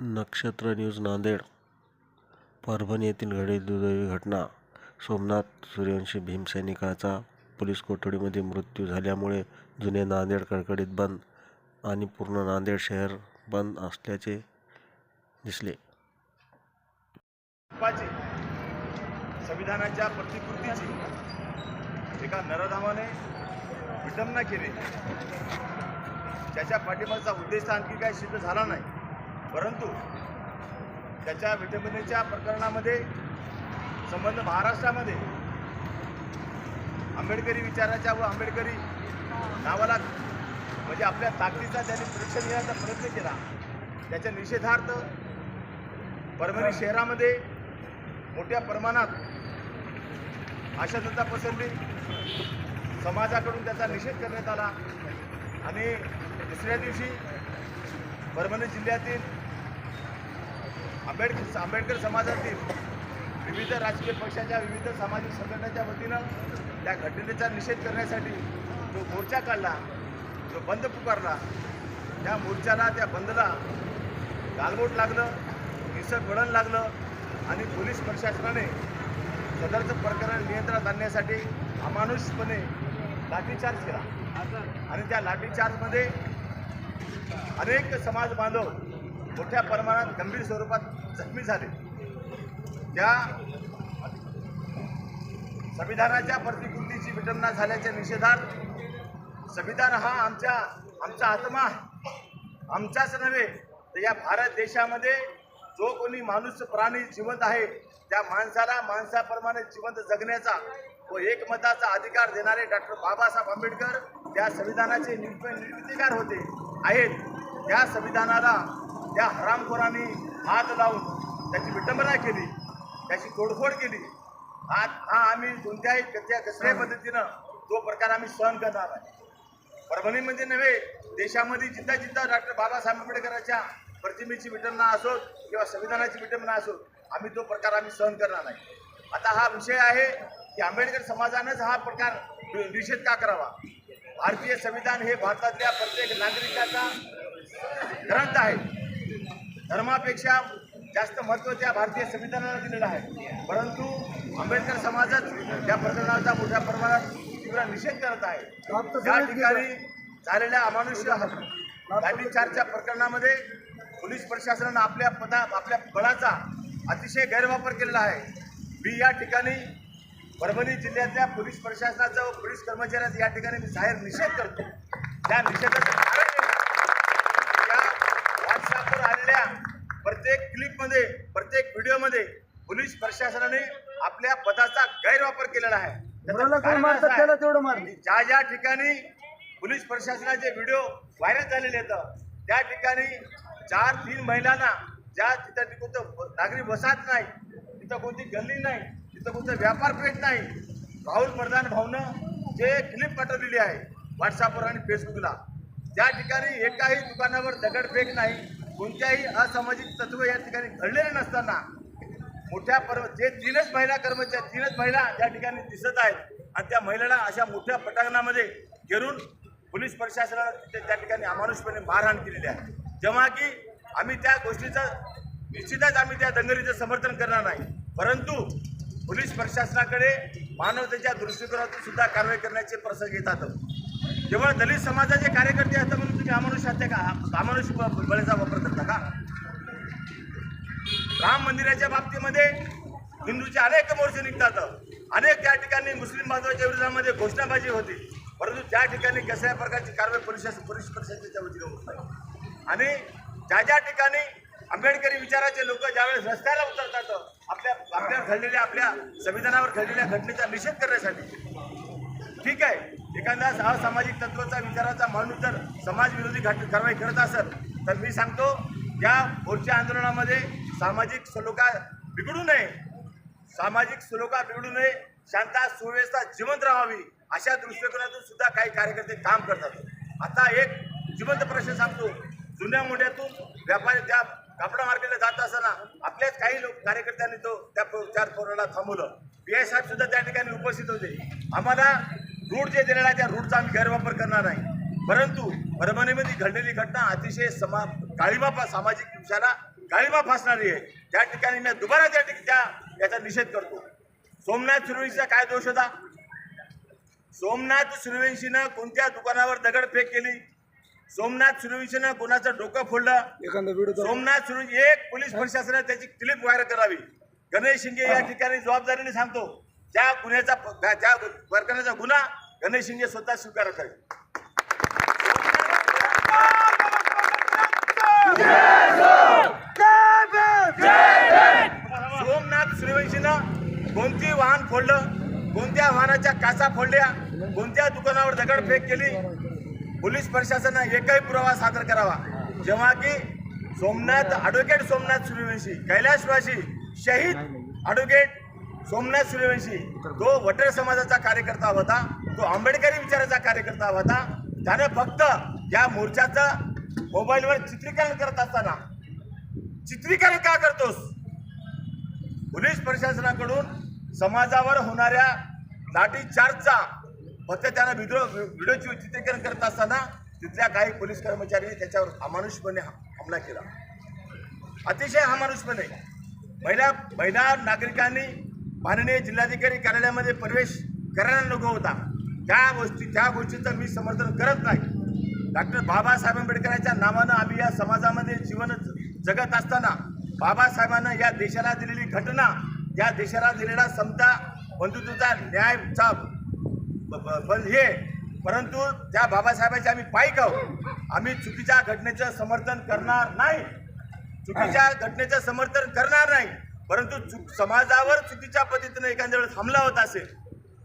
नक्षत्र न्यूज नांदेड. परभणी येथील घडलेली दुर्दैवी घटना. सोमनाथ सूर्यवंशी भीमसैनिकाचा पोलीस कोठडीमध्ये मृत्यू झाल्यामुळे जुने नांदेड कडकडीत बंद आणि पूर्ण नांदेड शहर बंद असल्याचे दिसले. संविधानाच्या प्रतिकृतीची एका नरधामाने विटंबना केली. त्याच्या पाठिंबाचा उद्देश आणखी काही सिद्ध झाला नाही. परंतु त्याच्या विटंबनेच्या प्रकरणामध्ये संबंध महाराष्ट्रामध्ये आंबेडकरी विचाराच्या व आंबेडकरी नावाला म्हणजे आपल्या ताकदीचा त्यांनी परीक्षा देण्याचा प्रयत्न केला. त्याच्या निषेधार्थ परभणी शहरामध्ये मोठ्या प्रमाणात अशांतता पसरली. समाजाकडून त्याचा निषेध करण्यात आला. आणि दुसऱ्या दिवशी परभणी जिल्ह्यातील आंबेडकर आंबेडकर समाजातील विविध राजकीय पक्षाच्या विविध सामाजिक संघटनाच्या वतीनं त्या घटनेचा निषेध करण्यासाठी जो मोर्चा काढला जो बंद पुकारला त्या मोर्चाला त्या बंदला गालबोट लागलं हिंसक वळण लागलं आणि पोलीस प्रशासनाने सदरचं प्रकरण नियंत्रणात आणण्यासाठी अमानुषपणे लाठीचार्ज केला. आणि त्या लाठीचार्जमध्ये अनेक समाज बांधव मोठ्या प्रमाणात गंभीर स्वरूपात जखमी झाले. त्या संविधानाच्या प्रतिकृतीची विटंबना झाल्याच्या निषेधात संविधान हा आमच्या आमचा आत्मा आहे. आमचाच नव्हे तर या भारत देशामध्ये जो कोणी माणूस प्राणी जिवंत आहे त्या माणसाला माणसाप्रमाणे जिवंत जगण्याचा व एकमताचा अधिकार देणारे डॉक्टर बाबासाहेब आंबेडकर त्या संविधानाचे निर्मितीकार होते आहेत. त्या संविधानाला त्या हरामखोरांनी हात लावून त्याची विटंबना केली त्याची तोडफोड केली. हा हा आम्ही कोणत्याही कसल्या कसल्याही पद्धतीनं तो प्रकार आम्ही सहन करणार आहे परभणीमध्ये नव्हे देशामध्ये जिथं जिथं डॉक्टर बाबासाहेब आंबेडकरांच्या प्रतिमेची विटंबना असोत किंवा संविधानाची विटंबना असोत आम्ही तो प्रकार आम्ही सहन करणार नाही. आता हा विषय आहे की आंबेडकर समाजानंच हा प्रकार निषेध का करावा? भारतीय संविधान हे भारतातल्या प्रत्येक नागरिकाचा ग्रंथ आहे. धर्मापेक्षा जास्त महत्त्व त्या भारतीय संविधानाला दिलेलं आहे. परंतु आंबेडकर समाजच या प्रकरणाचा मोठ्या प्रमाणात तीव्र निषेध करत आहे. त्या ठिकाणी झालेल्या अमानुष्य लाठीचार्जच्या प्रकरणामध्ये पोलीस प्रशासनानं आपल्या पदा आपल्या बळाचा अतिशय गैरवापर केलेला आहे. मी या ठिकाणी परभणी जिल्ह्यातल्या पोलीस प्रशासनाचा व पोलीस कर्मचाऱ्यांचा या ठिकाणी मी जाहीर निषेध करतो. त्या निषेधाचं कारण हे, या व्हॉट्सअपवर आलेल्या प्रत्येक क्लिपमध्ये प्रत्येक व्हिडिओमध्ये पोलीस प्रशासनाने आपल्या पदाचा गैरवापर केलेला आहे. ज्या ज्या ठिकाणी पोलीस प्रशासनाचे व्हिडिओ व्हायरल झालेले आहेत त्या ठिकाणी चार तीन महिलांना ज्या तिथं कोणतं नागरी वसाहत नाही तिथं कोणती गल्ली नाही तिथं कोणतं व्यापार पेठ नाही राहुल प्रधान भाऊनं जे क्लिप पाठवलेली आहे व्हॉट्सअपवर आणि फेसबुकला त्या ठिकाणी एकाही दुकानावर दगडफेक नाही. कोणत्याही असामाजिक तत्व या ठिकाणी घडलेले नसताना मोठ्या पर्व जे तीनच महिला कर्मचारी तीनच महिला त्या ठिकाणी दिसत आहेत आणि त्या महिलेला अशा मोठ्या पटांगणामध्ये घेऊन पोलीस प्रशासनाला त्या ठिकाणी अमानुषपणे मारहाण केलेली आहे. जेव्हा की आम्ही त्या गोष्टीचं निश्चितच आम्ही त्या दंगलीचं समर्थन करणार नाही. परंतु पोलीस प्रशासनाकडे मानवतेच्या दृष्टिकोनातून सुद्धा कारवाई करण्याचे प्रसंग येतात केवळ दलित समाजाचे कार्यकर्ते असतात म्हणून तुम्ही अमानुष हत्या का अमानुष बळीचा वापर करता का? राम मंदिराच्या बाबतीमध्ये हिंदूचे अनेक मोर्चे निघतात. अनेक त्या ठिकाणी मुस्लिम बांधवाच्या विरोधामध्ये घोषणाबाजी होती. परंतु त्या ठिकाणी कसल्या प्रकारची कारवाई परिषद पोलीस परिषदेच्या वतीने होत नाही. आणि ज्या ज्या ठिकाणी आंबेडकरी विचाराचे लोक ज्यावेळेस रस्त्याला उतरतात आपल्या आपल्या घडलेल्या आपल्या संविधानावर घडलेल्या घटनेचा निषेध करण्यासाठी ठीक आहे. एखादा असामाजिक तत्वाचा विचाराचा माणूस जर समाजविरोधी घट कारवाई करत असेल तर मी सांगतो या मोर्चा आंदोलनामध्ये सामाजिक सलोखा बिघडू नये. सामाजिक सलोखा बिघडू नये. शांता सुव्यवस्था जिवंत राहावी. अशा दृष्टिकोनातून सुद्धा काही कार्यकर्ते काम करतात. आता एक जिवंत प्रश्न सांगतो. जुन्या मोठ्यातून व्यापारी त्या कापडा मार्केटला जात असताना आपल्याच काही लोक कार्यकर्त्यांनी तो त्या चार पोराला थांबवलं. पी आय साहेब सुद्धा त्या ठिकाणी उपस्थित होते. आम्हाला रूट जे दिलेला आहे त्या रूटचा आम्ही गैरवापर करणार नाही. परंतु परभणीमध्ये घडलेली घटना अतिशय समा काळीमा सामाजिक विषयाला गाळीमा फासणारी आहे. त्या ठिकाणी मी दुबारा त्या ठिकाणी त्या याचा निषेध करतो. सोमनाथ सूर्यवंशीचा काय दोष होता? सोमनाथ सूर्यवंशीनं कोणत्या दुकानावर दगडफेक केली? सोमनाथ सूर्यवंशीनं कोणाचं डोकं फोडलं? सोमनाथ सूर्यवंशी एक पोलीस प्रशासनाने त्याची क्लिप व्हायरल करावी. गणेश शिंगे या ठिकाणी जबाबदारीने सांगतो. त्या गुन्ह्याचा त्या प्रकरणाचा गुन्हा गणेश शिंगे स्वतः स्वीकारत आहे. सोमनाथ श्रीवंशीनं कोणती वाहन फोडलं? कोणत्या वाहनाच्या काचा फोडल्या? कोणत्या दुकानावर दगडफेक केली? पोलीस प्रशासनानं एकही पुरावा सादर करावा. जेव्हा की सोमनाथ ॲडव्होकेट सोमनाथ सूर्यवंशी कैलासवासी शहीद ॲडव्होकेट सोमनाथ सूर्यवंशी तो वटर समाजाचा कार्यकर्ता होता तो आंबेडकरी विचाराचा कार्यकर्ता होता त्याने फक्त या मोर्चाचं मोबाईलवर चित्रीकरण करत असताना चित्रीकरण का करतोस? पोलीस प्रशासनाकडून समाजावर होणाऱ्या लाठीचार्जचा फक्त त्यानं व्हिडिओ व्हिडिओची चित्रीकरण करत असताना तिथल्या काही पोलीस कर्मचाऱ्यांनी त्याच्यावर अमानुषपणे हमला केला. अतिशय अमानुषपणे. महिला महिला नागरिकांनी माननीय जिल्हाधिकारी कार्यालयामध्ये प्रवेश करायला नको होता. त्या गोष्टी त्या गोष्टीचं मी समर्थन करत नाही. डॉक्टर बाबासाहेब आंबेडकरांच्या नावानं आम्ही या समाजामध्ये जीवन जगत असताना बाबासाहेबांना या देशाला दिलेली घटना या देशाला दिलेला समता बंधुत्वचा न्यायचा ब- ब- हे. परंतु त्या बाबासाहेबांचे आम्ही पाईक आहोत आम्ही चुकीच्या घटनेचं समर्थन करणार नाही. चुकीच्या घटनेचं समर्थन करणार नाही. परंतु समाजावर चुकीच्या पद्धतीने एखाद्या वेळेस हमला होत असेल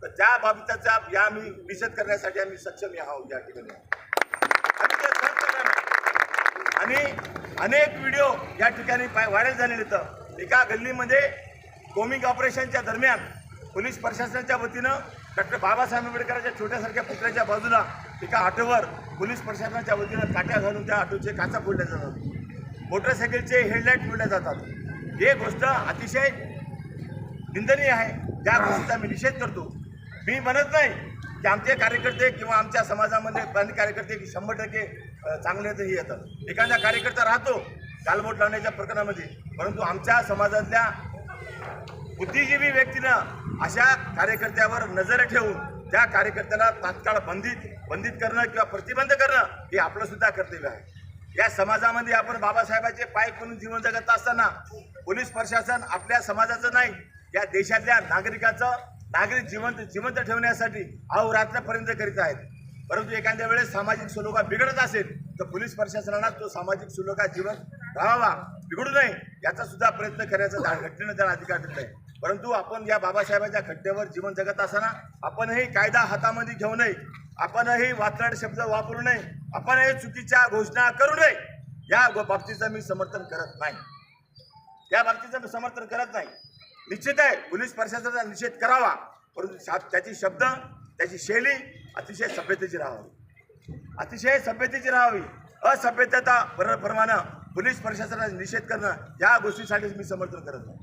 तर त्या बाबतीचा या आम्ही निषेध करण्यासाठी आम्ही सक्षम आहोत या ठिकाणी. आम्ही आणि अनेक व्हिडिओ या ठिकाणी व्हायरल झालेले तर एका गल्लीमध्ये कोमिंग ऑपरेशनच्या दरम्यान पोलीस प्रशासनाच्या वतीनं डॉक्टर बाबासाहेब आंबेडकरांच्या छोट्यासारख्या पुतळ्याच्या बाजूला एका ऑटोवर पोलीस प्रशासनाच्या वतीनं काट्या घालून त्या ऑटोचे काचा फोडल्या जातात. मोटरसायकलचे हेडलाईट फोडल्या जातात. हे गोष्ट अतिशय निंदनीय आहे. त्या गोष्टीचा मी निषेध करतो. मी म्हणत नाही की आमचे कार्यकर्ते किंवा आमच्या समाजामध्ये काही कार्यकर्ते की शंभर टक्के चांगले तर येतात. एखादा कार्यकर्ता राहतो गालबोट लावण्याच्या प्रकरणामध्ये परंतु आमच्या समाजातल्या बुद्धिजीवी व्यक्तीनं अशा कार्यकर्त्यावर नजर ठेवून त्या कार्यकर्त्याला तात्काळ बंदित बंदित करणं किंवा प्रतिबंध करणं हे आपलंसुद्धा कर्तव्य आहे. या समाजामध्ये आपण बाबासाहेबांचे पाय करून जीवन जगत असताना पोलीस प्रशासन आपल्या समाजाचं नाही या देशातल्या नागरिकाचं नागरिक जिवंत जिवंत ठेवण्यासाठी अहोरात्रपर्यंत करीत आहेत. परंतु एखाद्या वेळेस सामाजिक सुलोका बिघडत असेल तर पोलीस प्रशासनाला तो सामाजिक सुलोका जीवन राहावा बिघडू नये याचा सुद्धा प्रयत्न करण्याचा घटनेनं त्याला अधिकार दिला आहे. परंतु आपण या बाबासाहेबांच्या खड्ड्यावर जीवन जगत असताना आपणही कायदा हातामध्ये घेऊ नये आपणही वात्राड शब्द वापरू नये. आपणही चुकीच्या घोषणा करू नये. या बाबतीचं मी समर्थन करत नाही. या बाबतीचं मी समर्थन करत नाही. निश्चित आहे पोलीस प्रशासनाचा निषेध करावा. परंतु त्याची शब्द त्याची शैली अतिशय सभ्यतेची राहावी. अतिशय सभ्यतेची राहावी. असभ्यता पर प्रमाणे पोलीस प्रशासनाचा निषेध करणं या गोष्टीसाठीच मी समर्थन करत नाही.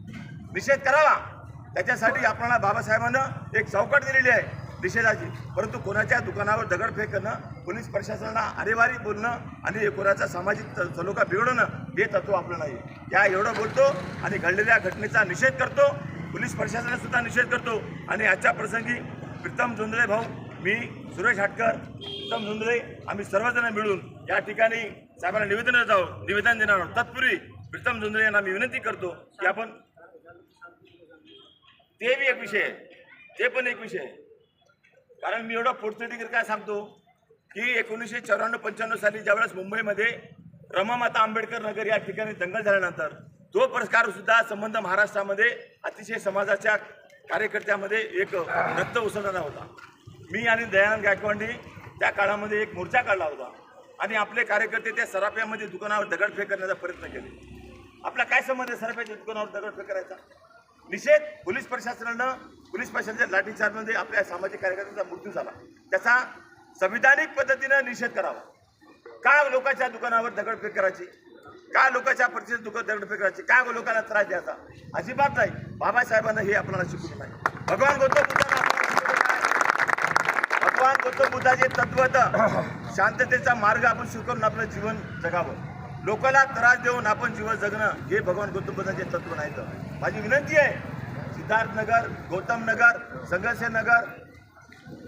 निषेध करावा. त्याच्यासाठी आपल्याला बाबासाहेबांना एक चौकट दिलेली आहे. निषेधाची परंतु कोणाच्या दुकानावर दगडफेक करणं पोलीस प्रशासनाला अरेवारी बोलणं आणि कोणाचा सामाजिक सलोखा बिघडवणं हे तत्व आपलं नाही या एवढं बोलतो आणि घडलेल्या घटनेचा निषेध करतो. पोलीस प्रशासनासुद्धा निषेध करतो. आणि आजच्या प्रसंगी प्रीतम जोंधळे भाऊ मी सुरेश हाटकर प्रीतम जोंधळे आम्ही सर्वजण मिळून या ठिकाणी साहेबांना निवेदन जाऊ निवेदन देणार आहोत. तत्पूर्वी प्रीतम जोंधळे यांना मी विनंती करतो की आपण ते बी एक विषय आहे. ते पण एक विषय आहे. कारण मी एवढं पोटतिडीकर काय सांगतो? की एकोणीसशे चौऱ्याण्णव पंच्याण्णव साली ज्यावेळेस मुंबईमध्ये रमामाता आंबेडकर नगर या ठिकाणी दंगल झाल्यानंतर तो पुरस्कार सुद्धा संबंध महाराष्ट्रामध्ये अतिशय समाजाच्या कार्यकर्त्यामध्ये एक रक्त उसळणारा होता. मी आणि दयानंद गायकवाडी त्या काळामध्ये एक मोर्चा काढला होता आणि आपले कार्यकर्ते त्या सराफ्यामध्ये दुकानावर दगडफेक करण्याचा प्रयत्न केले. आपला काय संबंध आहे सराफ्याच्या दुकानावर दगडफेक करायचा? निषेध पोलीस प्रशासनानं पोलीस प्रशासनाच्या लाठीचार्जमध्ये आपल्या सामाजिक कार्यकर्त्यांचा मृत्यू झाला. त्याचा संविधानिक पद्धतीनं निषेध करावा. का लोकांच्या दुकानावर दगडफेक करायची? का लोकांच्या परिस्थितीत दुकान दगडफेक करायची? का लोकांना त्रास द्यायचा? अजिबात नाही. बाबासाहेबांना हे आपल्याला शिकवलं नाही. भगवान गौतम बुद्धांना भगवान गौतम बुद्धाचे तत्वत शांततेचा मार्ग आपण स्वीकारून आपलं जीवन जगावं. लोकाला त्रास देऊन आपण जीवन जगणं हे भगवान गौतम बुद्धाचे तत्व नाही तर माझी विनंती आहे सिद्धार्थनगर गौतम नगर नगर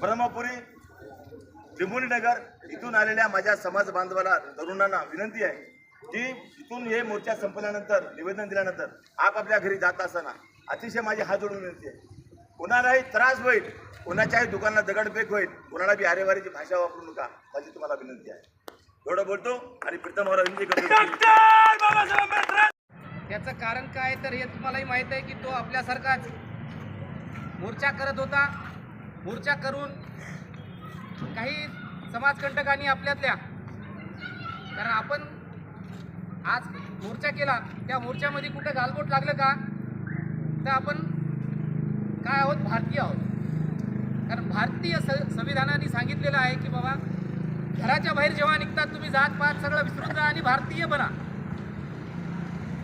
ब्रह्मपुरी लिंबोनी नगर इथून आलेल्या माझ्या समाज बांधवाला तरुणांना विनंती आहे की इथून हे मोर्चा संपल्यानंतर निवेदन दिल्यानंतर आपापल्या घरी जात असताना अतिशय माझी हात जोडून विनंती आहे. कोणालाही त्रास होईल कोणाच्याही दुकानला दगडफेक होईल कोणाला बी आरेवारीची भाषा वापरू नका माझी तुम्हाला विनंती आहे. एवढं बोलतो आणि प्रीतमवर विनंती करतो. त्याचं कारण काय तर हे तुम्हालाही माहीत आहे की तो आपल्यासारखाच मोर्चा करत होता. मोर्चा करून काही समाजकंटकांनी आपल्यातल्या कारण आपण आज मोर्चा केला त्या मोर्चामध्ये कुठं गालबोट लागलं का? तर आपण काय आहोत? भारतीय आहोत. कारण भारतीय स संविधानाने सांगितलेलं आहे की बाबा घराच्या बाहेर जेव्हा निघतात तुम्ही जात पात सगळं विसरून जा आणि भारतीय बना.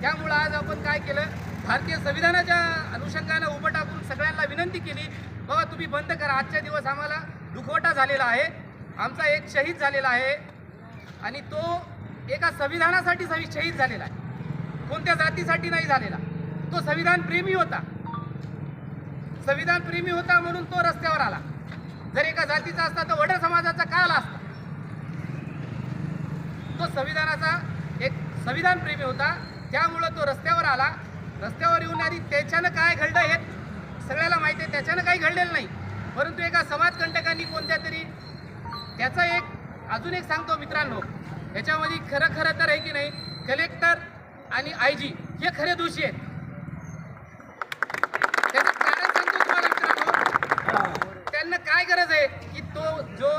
त्यामुळं आज आपण काय केलं? भारतीय संविधानाच्या अनुषंगानं उभं टाकून सगळ्यांना विनंती केली बाबा तुम्ही बंद करा. आजच्या दिवस आम्हाला दुखवटा झालेला आहे. आमचा एक शहीद झालेला आहे आणि तो एका संविधानासाठी सवि- शहीद झालेला आहे. कोणत्या जातीसाठी नाही झालेला. तो संविधान प्रेमी होता. संविधान प्रेमी होता म्हणून तो रस्त्यावर आला. जर एका जातीचा असता तर वडर समाजाचा का आला असता? तो संविधानाचा एक संविधान प्रेमी होता. त्यामुळं तो रस्त्यावर आला. रस्त्यावर येऊन आधी त्याच्यानं काय घडलं हे सगळ्याला माहिती आहे. त्याच्यानं काही घडलेलं नाही. परंतु एका समाजकंटकांनी कोणत्या तरी त्याचा एक अजून एक सांगतो मित्रांनो. याच्यामध्ये खरं खरं तर आहे की नाही कलेक्टर आणि आय जी हे खरे दोषी आहेत. त्याचं कारण सांगतो तुम्हाला मित्रांनो. त्यांना काय गरज आहे की तो जो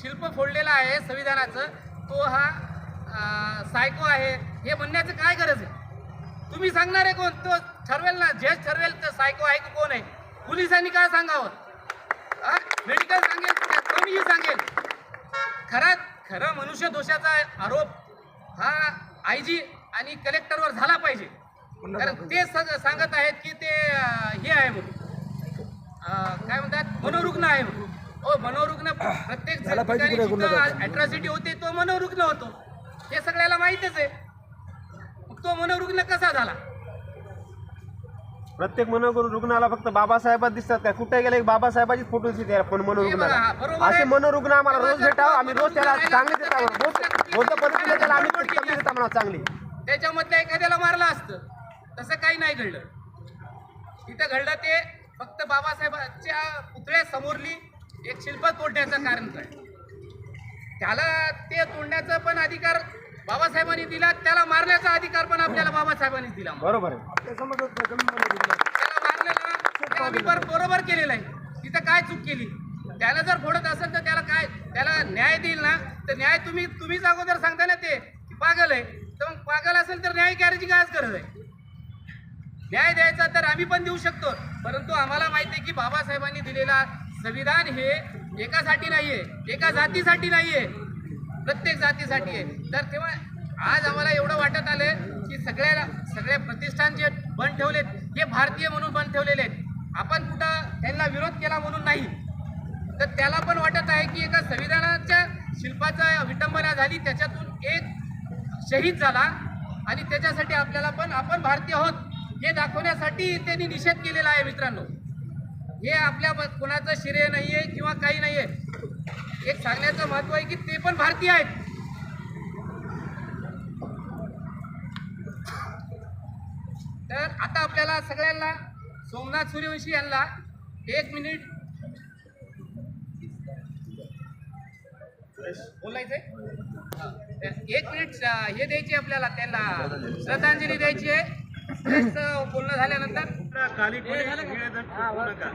शिल्प फोडलेला आहे संविधानाचं तो हा सायको आहे. हे म्हणण्याचं काय गरज आहे? तुम्ही सांगणार आहे कोण? तो ठरवेल ना. जज ठरवेल तर सायको आहे की कोण आहे? पोलिसांनी काय सांगावं? मेडिकल सांगेल कोणीही सांगेल. खरा खरं मनुष्य दोषाचा आरोप हा आय जी आणि कलेक्टरवर झाला पाहिजे. कारण ते सग- सांगत आहेत की ते हे आहे म्हणून. काय म्हणतात? मनोरुग्ण आहे म्हणून. हो मनोरुग्ण प्रत्येक अट्रॉसिटी होते तो मनोरुग्ण होतो. हे सगळ्याला माहीतच आहे. तो मनोरुग्ण कसा झाला? प्रत्येक मनोरुग्ण रुग्णाला फक्त बाबासाहेबात दिसतात काय? कुठे गेले? बाबासाहेबाचीच फोटो दिसते पण हे बघा, मनोरुग्णाला बरोबर आहे. असे मनोरुग्ण आम्हाला रोज भेटावं आम्ही रोज त्याला मनोरुग्ण चांगली राहिला देत तर रोज त्याला होतं परिस्थिती त्याला आम्ही गडबड केली चांगली देत आम्हाला चांगली. त्याच्यामधल्या एखाद्याला मारलं असतं तसं काही नाही घडलं. तिथं घडलं ते फक्त बाबासाहेबांच्या पुतळ्यासमोरली एक शिल्प तोडण्याचं कारण काय त्याला ते तोडण्याचा पण अधिकार बाबासाहेबांनी दिला त्याला मारण्याचा अधिकार पण आपल्याला बाबासाहेबांनी दिला. बरोबर आहे. त्याला मारलेला बरोबर केलेलं आहे. तिथं काय चूक केली? त्याला जर फोडत असेल तर त्याला काय? त्याला न्याय देईल ना? तर न्याय तुम्ही तुम्हीच अगोदर सांगता ना ते की पागल आहे. तर मग पागल असेल तर न्याय करायची कायच गरज आहे. न्याय द्यायचा तर आम्ही पण देऊ शकतो. परंतु आम्हाला माहिती आहे की बाबासाहेबांनी दिलेला संविधान हे एकासाठी नाहीये एका जातीसाठी नाहीये. प्रत्येक जातीसाठी आहे. तर तेव्हा आज आम्हाला एवढं वाटत आलं की सगळ्या सगळे प्रतिष्ठान जे बंद ठेवलेत हे भारतीय म्हणून बंद ठेवलेले आहेत. आपण कुठं त्यांना विरोध केला म्हणून नाही. तर त्याला पण वाटत आहे की एका संविधानाच्या शिल्पाचा विटंबना झाली त्याच्यातून एक शहीद झाला आणि त्याच्यासाठी आपल्याला पण आपण भारतीय आहोत हे दाखवण्यासाठी त्यांनी निषेध केलेला आहे मित्रांनो. हे आपल्या कोणाचं श्रेय आहे किंवा काही नाही आहे एक सांगण्याचं महत्त्व आहे की ते पण भारतीय आहेत. तर आता आपल्याला सगळ्यांना सोमनाथ सूर्यवंशी यांना एक मिनिट. बोलायचंय. एक मिनिट हे द्यायची आपल्याला त्यांना श्रद्धांजली द्यायची आहे. बोलणं झाल्यानंतर कालीपुरी निवेदन करू नका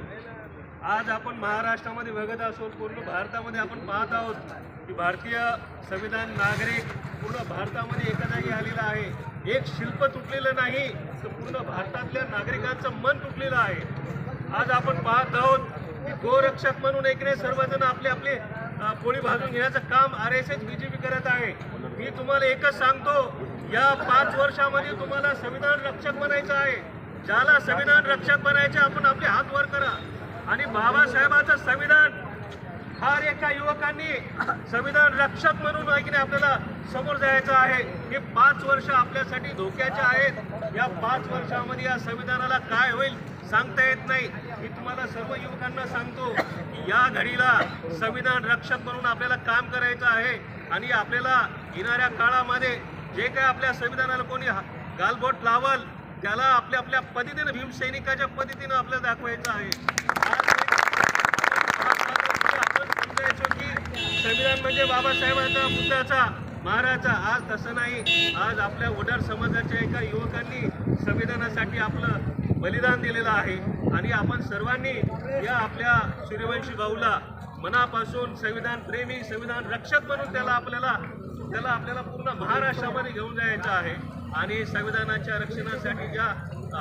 आज आपण महाराष्ट्रामध्ये बघत असो पूर्ण भारतामध्ये आपण पाहत आहोत की भारतीय संविधान नागरिक पूर्ण भारतामध्ये एका जागी आलेला आहे. एक शिल्प तुटलेलं नाही तर पूर्ण भारतातल्या नागरिकांचं मन तुटलेलं आहे. आज आपण पाहत आहोत की गोरक्षक म्हणून एकने सर्वजण आपले आपले पोळी भाजून घेण्याचं काम आर एस एस बीजेपी करत आहे. मी तुम्हाला एकच सांगतो या पाच वर्षामध्ये तुम्हाला संविधान रक्षक बनायचं आहे. ज्याला संविधान रक्षक बनायचे आपण आपले हात वर करा. आणि बाबासाहेबाचं संविधान. फार एका युवकांनी संविधान रक्षक म्हणून आहे की नाही आपल्याला समोर जायचं आहे. हे पाच वर्ष आपल्यासाठी धोक्याचे आहेत. या पाच वर्षामध्ये या संविधानाला काय होईल सांगता येत नाही. मी तुम्हाला सर्व युवकांना सांगतो की या घडीला संविधान रक्षक म्हणून आपल्याला काम करायचं आहे. आणि आपल्याला येणाऱ्या काळामध्ये जे काय आपल्या संविधानाला कोणी गालबोट लावल त्याला आपल्या आपल्या पद्धतीनं भीमसैनिकाच्या पद्धतीनं आपल्याला दाखवायचं आहे आज आपण समजायचो की संविधान म्हणजे बाबासाहेबांचा मुद्द्याचा महाराजा आज तसं नाही. आज आपल्या वडार समाजाच्या एका युवकांनी संविधानासाठी आपलं बलिदान दिलेलं आहे. आणि आपण सर्वांनी या आपल्या सूर्यवंशी भाऊला मनापासून संविधान प्रेमी संविधान रक्षक म्हणून त्याला आपल्याला त्याला आपल्याला पूर्ण महाराष्ट्रामध्ये घेऊन जायचं आहे. आणि संविधानाच्या रक्षणासाठी ज्या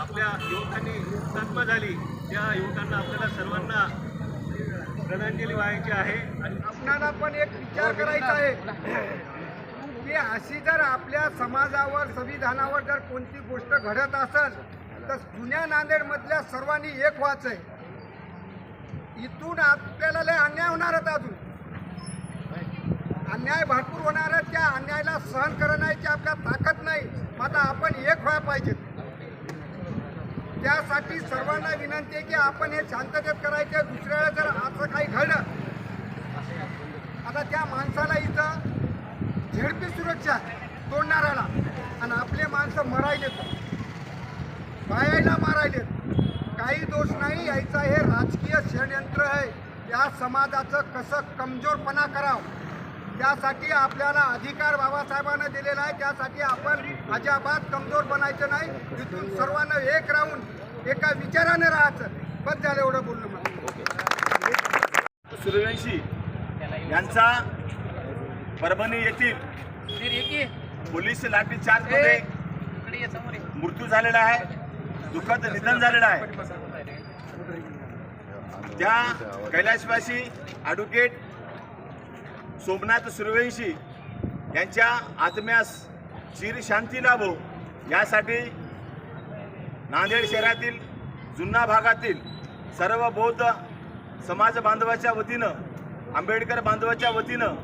आपल्या युवकांनी जन्म झाली त्या युवकांना आपल्याला सर्वांना श्रद्धांजली व्हायची आहे. आणि आपणाला पण एक विचार करायचा आहे. की अशी जर आपल्या समाजावर संविधानावर जर कोणती गोष्ट घडत असेल तर जुन्या नांदेडमधल्या सर्वांनी एक व्हायचंय इथून आपल्याला लय अन्याय होणारच अजून. अन्याय भरपूर होणार आहे. त्या अन्यायाला सहन करण्याची आपल्या ताकद नाही. आता आपण एक व्हायला पाहिजे. त्यासाठी सर्वांना विनंती आहे की आपण हे शांततेत करायचे. दुसऱ्या वेळेस जर असं काही घडलं आता त्या माणसाला इथं झेडपी सुरक्षा तोडणाऱ्याला आणि आपले माणसं मरायलेत. बायाला मारायलेत. काही दोष नाही यायचा हे राजकीय षडयंत्र आहे. या समाजाचं कसं कमजोरपणा करावं? त्यासाठी आपल्याला अधिकार बाबासाहेबांना दिलेला आहे. त्यासाठी आपण अजाबात कमजोर बनायचं नाही. तिथून सर्वांना एक राहून एका विचाराने राहायचं. बस झालं एवढं बोलणं मला. सूर्यवंशी यांचा परभणी येथील. पोलीस लाठीचार्जमध्ये इकडे ये समोर ये. मृत्यू झालेला आहे दुःखद निधन झालेलं आहे त्या कैलासवासी ॲडव्होकेट सोमनाथ सूर्यवंशी यांच्या आत्म्यास चिर शांती लाभो यासाठी नांदेड शहरातील जुन्ना भागातील सर्व बौद्ध समाज बांधवाच्या वतीनं आंबेडकर बांधवाच्या वतीनं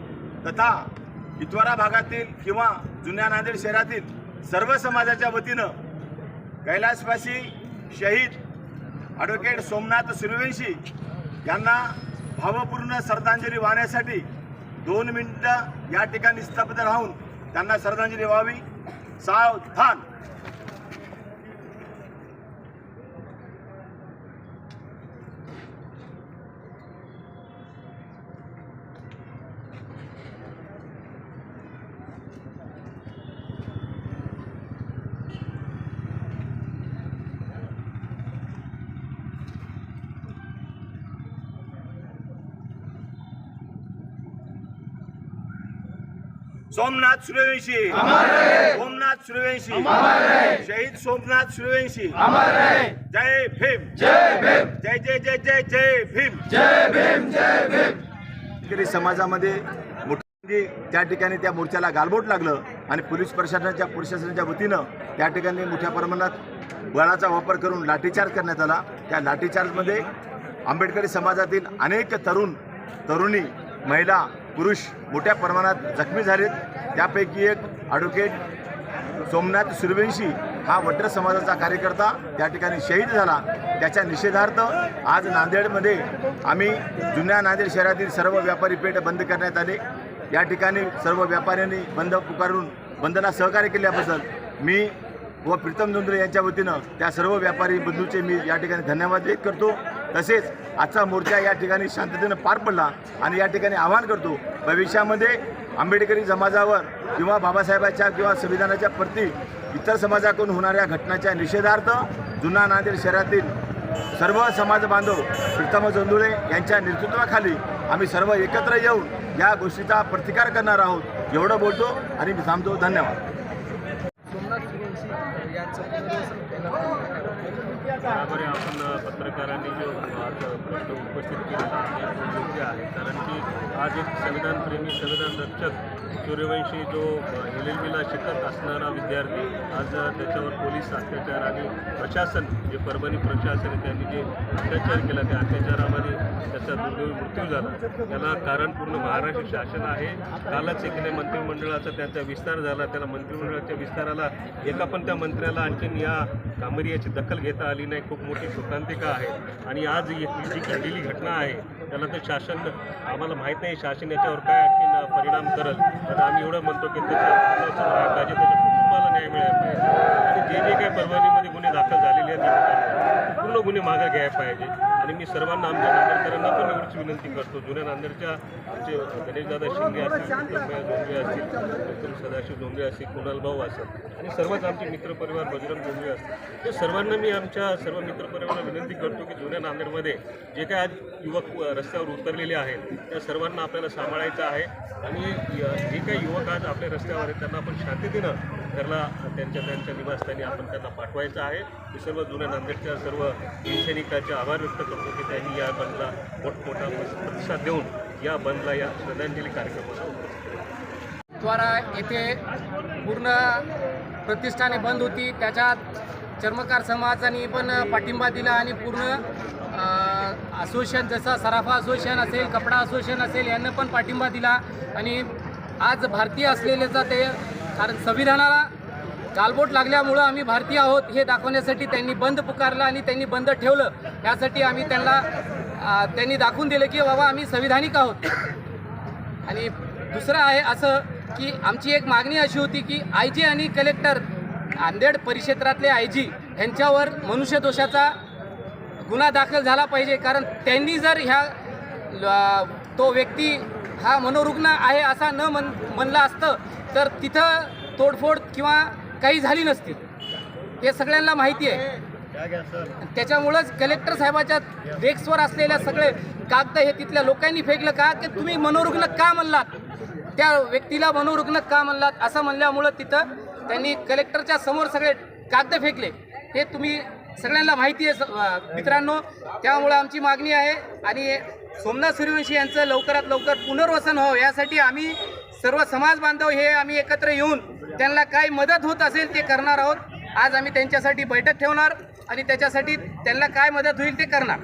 तथा इतवारा भागातील किंवा जुन्या नांदेड शहरातील सर्व समाजाच्या वतीनं कैलासवासी शहीद ॲडव्होकेट सोमनाथ सूर्यवंशी यांना भावपूर्ण श्रद्धांजली वाहण्यासाठी दोन मिनिटं या ठिकाणी स्तब्ध राहून त्यांना श्रद्धांजली व्हावी. सावधान! सोमनाथ सूर्यवंशी. सोमनाथ सूर्यवंशी. शहीद सोमनाथ सूर्यवंशी. जय भीम. जय भीम। जय जय जय जय जय भीम. जय भीम जय भीम. समाजामध्ये मोठी त्या ठिकाणी त्या मोर्चाला गालबोट लागलं आणि पोलीस प्रशासनाच्या प्रशासनाच्या वतीनं त्या ठिकाणी मोठ्या प्रमाणात बळाचा वापर करून लाठीचार्ज करण्यात आला. त्या लाठीचार्जमध्ये आंबेडकरी समाजातील अनेक तरुण तरुणी महिला पुरुष मोठ्या प्रमाणात जखमी झालेत. त्यापैकी एक ॲडव्होकेट सोमनाथ सुर्वेंशी हा वड्र समाजाचा कार्यकर्ता त्या ठिकाणी शहीद झाला. त्याच्या निषेधार्थ आज नांदेडमध्ये आम्ही जुन्या नांदेड शहरातील सर्व व्यापारी पेठ बंद करण्यात आले. या ठिकाणी सर्व व्यापाऱ्यांनी बंद पुकारून बंदला सहकार्य केल्याबद्दल मी व प्रीतम धुंद्रे यांच्या वतीनं त्या सर्व व्यापारी बंधूचे मी या ठिकाणी धन्यवाद व्यक्त करतो. तसेच आजचा मोर्चा या ठिकाणी शांततेनं पार पडला आणि या ठिकाणी आवाहन करतो भविष्यामध्ये आंबेडकरी समाजावर किंवा बाबासाहेबाच्या किंवा संविधानाच्या प्रती इतर समाजाकडून होणाऱ्या घटनाच्या निषेधार्थ जुना नांदेड शहरातील सर्व समाज बांधव प्रीतम जोंधुळे यांच्या नेतृत्वाखाली आम्ही सर्व एकत्र येऊन या गोष्टीचा प्रतिकार करणार आहोत. एवढं बोलतो आणि मी थांबतो. धन्यवाद. बरोबर आपण पत्रकारांनी जो आज प्रश्न उपस्थित केलेला आहे योग्य आहे. कारण की आज एक संविधानप्रेमी संविधान रक्षक सूर्यवंशी जो एल एल बीला शिकत असणारा विद्यार्थी आज त्याच्यावर पोलीस अत्याचार आणि प्रशासन जे परभणी प्रशासन आहे त्यांनी जे अत्याचार केला त्या अत्याचारामध्ये त्याचा दुर्दैवी मृत्यू झाला. त्याला कारण पूर्ण महाराष्ट्र शासन आहे. कालच एक मंत्रिमंडळाचा त्याचा विस्तार झाला. त्याला मंत्रिमंडळाच्या विस्ताराला एका पण त्या मंत्र्याला आणखीन या कामगिरीची दखल घेता आली नाही. खूप मोठी शोकांतिका आहे. आणि आज जी घडलेली घटना आहे त्याला तर शासन आम्हाला माहीत नाही शासन याच्यावर काय आणखीन परिणाम करत तर आम्ही एवढं म्हणतो की त्याच्या पाहिजे त्याच्या कुटुंबाला न्याय मिळायला पाहिजे. आणि जे जे काही परवानीमध्ये गुन्हे दाखल झालेले आहेत पूर्ण गुन्हे मागे घ्यायला पाहिजे. आणि मी सर्वांना आमच्या नांदेडकरांना पण एवढीच विनंती करतो. जुन्या नांदेडच्या आमचे गणेशदादा शिंगे असतील विक्रमभाई असतील विक्रम सदाशिव डोंगरे असतील कुणाल भाऊ असतील आणि सर्वच आमचे मित्रपरिवार बजरंग डोंगरे असतील. ते सर्वांना मी आमच्या सर्व मित्रपरिवाराला विनंती करतो की जुन्या नांदेडमध्ये जे काय आज युवक रस्त्यावर उतरलेले आहेत त्या सर्वांना आपल्याला सांभाळायचं आहे. आणि जे काही युवक आज आपल्या रस्त्यावर आहेत त्यांना आपण शांततेनं घरला त्यांच्या त्यांच्या निवासस्थानी आपण त्यांना पाठवायचं आहे. मी सर्व जुन्या नांदेडच्या सर्व शिवसैनिकांचे आभार व्यक्त करतो की त्यांनी या बंदला मोठमोठा प्रतिसाद देऊन या बंदला या श्रद्धांजली कार्यक्रमाला उपस्थित द्वारा येथे पूर्ण प्रतिष्ठाने बंद होती. त्याच्यात चर्मकार समाजाने पण पाठिंबा दिला आणि पूर्ण असोसिएशन जसं सराफा असोसिएशन असेल कपडा असोसिएशन असेल यांना पण पाठिंबा दिला. आणि आज भारतीय असलेल्याचा ते कारण संविधानाला गालबोट लागल्यामुळं आम्ही भारतीय आहोत हे दाखवण्यासाठी त्यांनी बंद पुकारलं आणि त्यांनी बंद ठेवलं. यासाठी आम्ही त्यांना त्यांनी दाखवून दिलं की बाबा आम्ही संविधानिक आहोत. आणि दुसरं आहे असं की आमची एक मागणी अशी होती की आय जी आणि कलेक्टर नांदेड परिक्षेत्रातले आय जी यांच्यावर मनुष्यदोषाचा गुन्हा दाखल झाला पाहिजे. कारण त्यांनी जर ह्या तो व्यक्ती हा मनोरुग्ण आहे असा न म्हण म्हणला असतं तर तिथं तोडफोड किंवा काही झाली नसती. हे सगळ्यांना माहिती आहे. त्याच्यामुळंच कलेक्टर साहेबाच्या डेस्कवर असलेल्या सगळे कागद हे तिथल्या लोकांनी फेकलं का? की तुम्ही मनोरुग्ण का म्हणलात? त्या व्यक्तीला मनोरुग्ण का म्हणलात? असं म्हणल्यामुळं तिथं त्यांनी कलेक्टरच्या समोर सगळे कागद फेकले. हे तुम्ही सगळ्यांना माहिती आहे स- मित्रांनो त्यामुळं आमची मागणी आहे. आणि सोमनाथ सूर्यवंशी यांचं लवकरात लवकर पुनर्वसन व्हावं. यासाठी आम्ही सर्व समाज बांधव हे आम्ही एकत्र येऊन त्यांना काय मदत होत असेल ते करणार आहोत. आज आम्ही त्यांच्यासाठी बैठक ठेवणार आणि त्याच्यासाठी त्यांना काय मदत होईल ते करणार.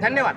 धन्यवाद.